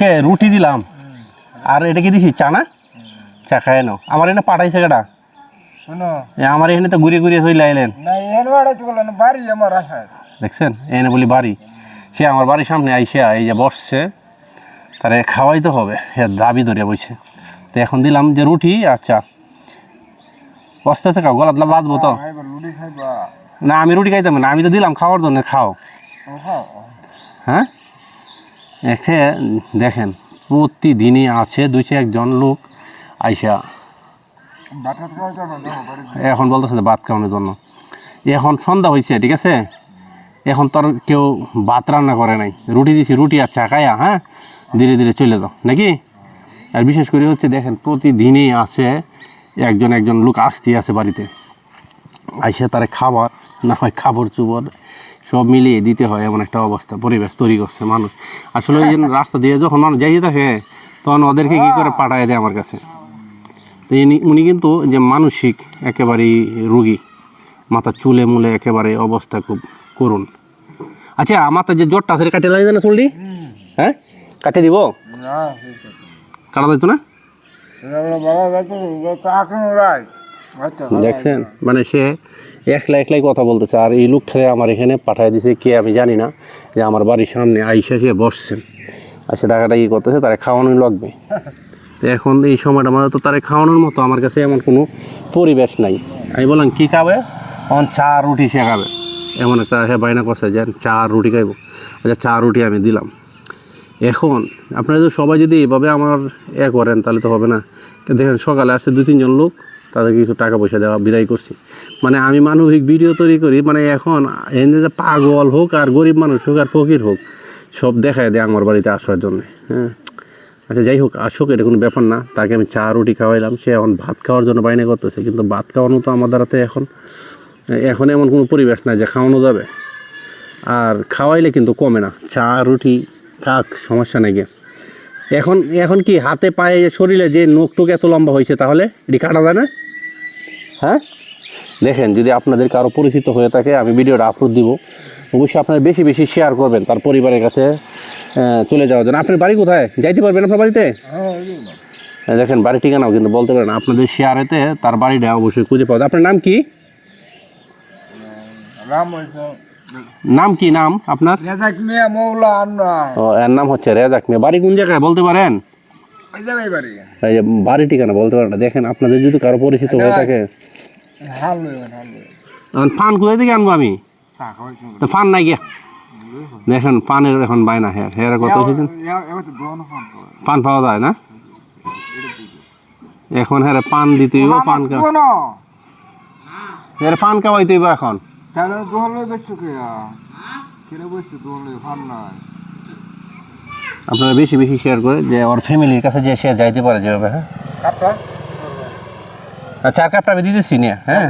কে রুটি দিলাম। আর এটা কি দিছি চা না চা খায় নাও। আমার এখানে পাঠাইছে কেটা এ আমার এখানে তো ঘুরিয়ে ঘুরিয়ে হইলে আইলেন দেখছেন? এনে বলি বাড়ি। সে আমার বাড়ির সামনে আইসে এই যে বসছে তারে খাওয়াই তো হবে দাবি ধরে বইছে। তো এখন দিলাম যে রুটি আচ্ছা বসতে আছে খাও গলাতলা বাঁধবো তো। খাইবা। না আমি রুটি খাইতাম না। আমি তো দিলাম খাওয়ার জন্য খাও। হ্যাঁ? এখে দেখেন প্রতিদিনই আছে দুইশো একজন লোক আইসা। এখন বলতেছে ভাত খাওয়ানোর জন্য। এখন সন্ধ্যা হয়েছে ঠিক আছে? এখন তো আর কেউ ভাত রান্না করে নাই। রুটি দিছি রুটি আর চা খায়া হ্যাঁ? ধীরে ধীরে চলে যাও নাকি? আর বিশেষ করে হচ্ছে দেখেন প্রতিদিনই আছে একজন একজন লোক আসতেই আছে বাড়িতে। আইসে তারে খাবার না হয় খাবার চুবর সব মিলিয়ে দিতে হয় এমন একটা অবস্থা পরিবেশ তৈরি করছে মানুষ। আসলে ওই জন্য রাস্তা দিয়ে যখন মানুষ যাইতে থাকে তখন ওদেরকে কী করে পাঠায় দেয় আমার কাছে? তো উনি কিন্তু যে মানসিক একেবারেই রুগী মাথা চুলে মুলে একেবারে অবস্থা খুব করুন আচ্ছা মাথা যে জ্বরটা আছে কাটে লাগে না চললি হ্যাঁ? কাটে দিব? কাটা দিত না। দেখছেন? মানে সে একলা একলাই কথা বলতেছে। আর এই লোক লোকটারে আমার এখানে পাঠিয়ে দিছে কে আমি জানি না, যে আমার বাড়ির সামনে আইসা সে বসছেন আর সে টাকাটা ই করতেছে? তারা খাওয়ানোই লাগবে। এখন এই সময়টা মানে তো তারা খাওয়ানোর মতো আমার কাছে এমন কোনো পরিবেশ নাই। আমি বললাম, কী খাবে? তখন চা রুটি সে খাবে। এমন একটা হ্যাঁ বাইনা করছে যে চা রুটি খাইব। আচ্ছা চা রুটি আমি দিলাম। এখন আপনারা যদি সবাই যদি এভাবে আমার এ করেন, তাহলে তো হবে না। দেখেন, সকালে আসছে দু তিনজন লোক তাদের কিছু টাকা পয়সা দেওয়া, বিদায় করছি। মানে আমি মানবিক ভিডিও তৈরি করি মানে এখন যে পাগল হোক আর গরিব মানুষ হোক আর ফকির হোক, সব দেখায় দেয় আমার বাড়িতে আসার জন্য হ্যাঁ। আচ্ছা যাই হোক, আসুক, এটা কোনো ব্যাপার না। তাকে আমি চা, রুটি খাওয়াইলাম, সে এখন ভাত খাওয়ার জন্য বাইনে করতেছে, কিন্তু ভাত খাওয়ানো তো আমার দ্বারাতে এখন এখন এমন কোনো পরিবেশ নাই যে খাওয়ানো যাবে। আর খাওয়াইলে কিন্তু কমে না। চা, রুটি, কাক, সমস্যা নেই গিয়ে। এখন এখন কি হাতে পায়ে শরীরে যে নোক টোক এত লম্বা হয়েছে তাহলে? এটি কাটা যায় না? হ্যাঁ? দেখেন, যদি আপনাদের কারও পরিচিত হয়ে থাকে, আমি ভিডিওটা আপলোড দিব। অবশ্যই আপনারা বেশি বেশি শেয়ার করবেন তার পরিবারের কাছে চলে যাওয়ার জন্য। আপনার বাড়ি কোথায়? যাইতে পারবেন আপনার বাড়িতে? দেখেন, বাড়ি ঠিকানাও কিন্তু বলতে পারেন। আপনাদের শেয়ারেতে তার বাড়িটা অবশ্যই খুঁজে পাওয়া। আপনার নাম কি? রাম নাম কি নাম আপনার? রেজাক মিয়া মৌলা ও এর নাম হচ্ছে রেজাক মিয়া। বাড়ি কোন জায়গায় বলতে পারেন? এই জায়গায় বাড়ি। এই যে বাড়ি ঠিকানা বলতে পারেন না। দেখেন আপনাদের যদি কারও পরিচিত হয়ে থাকে। ফান কোথায় থেকে আনব আমি? তো ফান নাই গিয়া। দেখেন পানের এখন বায়না হ্যাঁ হ্যাঁ কত ফান পান পাওয়া যায় না? এখন হ্যাঁ পান দিতে হইব পান হ্যাঁ পান খাওয়াইতে হইব এখন। তাহলে দোহান লই বেচছো কে কেন বসছে দোহান লই ফান নাই। আপনারা বেশি বেশি শেয়ার করে যে ওর ফ্যামিলির কাছে যে শেয়ার যাইতে পারে যেভাবে হ্যাঁ? কাপটা চার কাপটা আমি দিতেছি নিয়ে হ্যাঁ?